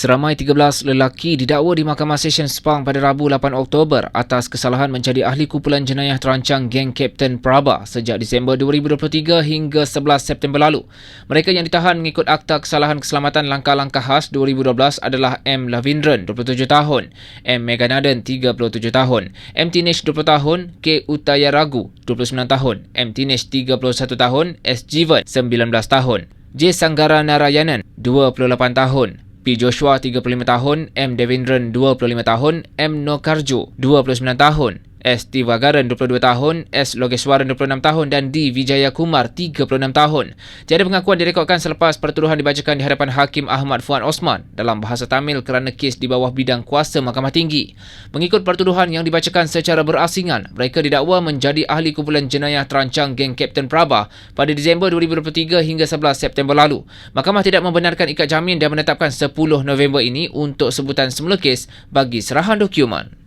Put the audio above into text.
Seramai 13 lelaki didakwa di Mahkamah Session Sepang pada Rabu 8 Oktober atas kesalahan menjadi ahli kumpulan jenayah terancang geng Kapten Praba sejak Disember 2023 hingga 11 September lalu. Mereka yang ditahan mengikut Akta Kesalahan Keselamatan Langkah-Langkah Khas 2012 adalah M. Lavindran, 27 tahun, M. Meganaden, 37 tahun, M. Tinesh, 20 tahun, K. Utayaragu, 29 tahun, M. Tinesh, 31 tahun, S. Jivan, 19 tahun, J. Sanggara Narayanan, 28 tahun, P. Joshua 35 tahun, M. Devendran 25 tahun, M. Nokarjo 29 tahun, S. Tivagaran 22 tahun, S. Logeswaran 26 tahun dan D. Vijaya Kumar 36 tahun. Jadi pengakuan direkodkan selepas pertuduhan dibacakan di hadapan Hakim Ahmad Fuan Osman dalam bahasa Tamil kerana kes di bawah bidang kuasa Mahkamah Tinggi. Mengikut pertuduhan yang dibacakan secara berasingan, mereka didakwa menjadi ahli kumpulan jenayah terancang geng Kapten Praba pada Disember 2023 hingga 11 September lalu. Mahkamah tidak membenarkan ikat jamin dan menetapkan 10 November ini untuk sebutan semula kes bagi serahan dokumen.